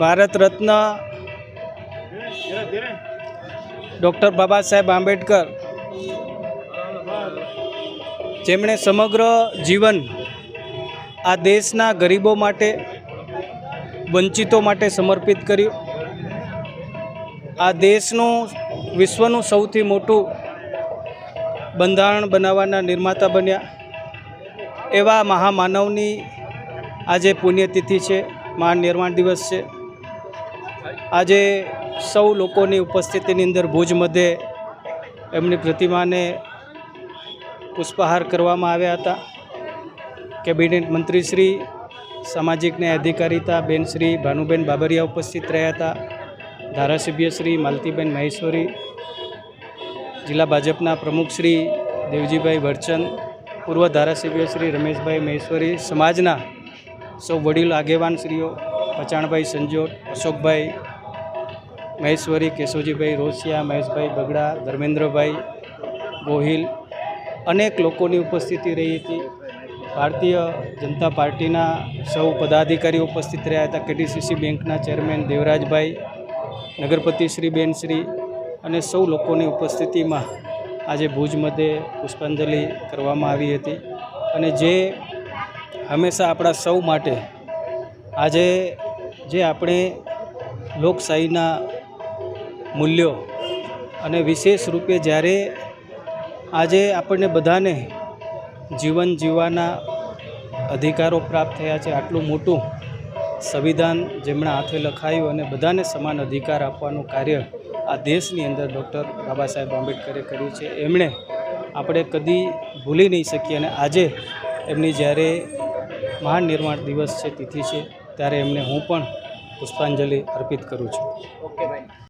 Bharat Ratna doctor Baba Saheb Ambedkar. જેમણે સમગ્ર જીવન આ દેશના ગરીબો માટે, વંચિતો માટે સમર્પિત કર્યું. આ દેશનું, વિશ્વનું સૌથી મોટું બંધારણ બનાવવાના નિર્માતા બન્યા. એવા મહામાનવની આજે પુણ્યતિથિ છે, મહાન નિર્માણ દિવસ છે. આજે સૌ લોકોની ઉપસ્થિતિની અંદર ભુજ મધ્યે એમની પ્રતિમાને પુષ્પહાર કરવામાં આવ્યા હતા. કેબિનેટ મંત્રી શ્રી સામાજિક ન્યાય અધિકારીતા બેન શ્રી ભાનુબેન બાબરિયા ઉપસ્થિત રહ્યા હતા. ધારાસભ્ય શ્રી માલતીબેન મહેશ્વરી, જિલ્લા ભાજપના પ્રમુખશ્રી દેવજીભાઈ વરચંદ પૂર્વ ધારાસભ્ય શ્રી રમેશભાઈ મહેશ્વરી, સમાજના સૌ વડીલ આગેવાન શ્રીઓ પચાણભાઈ સંજોટ, અશોકભાઈ, મહેશ્વરી, કેશવજીભાઈ રોસિયા, મહેશભાઈ બગડા, ધર્મેન્દ્રભાઈ ગોહિલ અનેક લોકોની ઉપસ્થિતિ રહી હતી. ભારતીય જનતા પાર્ટીના સૌ પદાધિકારી ઉપસ્થિત રહ્યા હતા. કેડીસીસી બેંકના ચેરમેન દેવરાજભાઈ, નગરપતિ શ્રી બેનશ્રી અને સૌ લોકોની ઉપસ્થિતિમાં આજે ભુજ મધ્યે પુષ્પાંજલિ કરવામાં આવી હતી. અને જે હંમેશા આપણા સૌ માટે આજે જે આપણે લોકશાહીના મૂલ્યો અને વિશેષ રૂપે જ્યારે આજે આપણને બધાને જીવન જીવવાના અધિકારો પ્રાપ્ત થયા છે, આટલું મોટું સંવિધાન જેમણે હાથે લખાયું અને બધાને સમાન અધિકાર આપવાનું કાર્ય આ દેશની અંદર ડૉક્ટર બાબા સાહેબ આંબેડકરે કર્યું છે, એમણે આપણે કદી ભૂલી નહીં શકીએ અને આજે એમની જ્યારે મહાન નિર્માણ દિવસ છે, તિથિ છે, ત્યારે એમને હું પણ પુષ્પાંજલિ અર્પિત કરું છું. ઓકે ભાઈ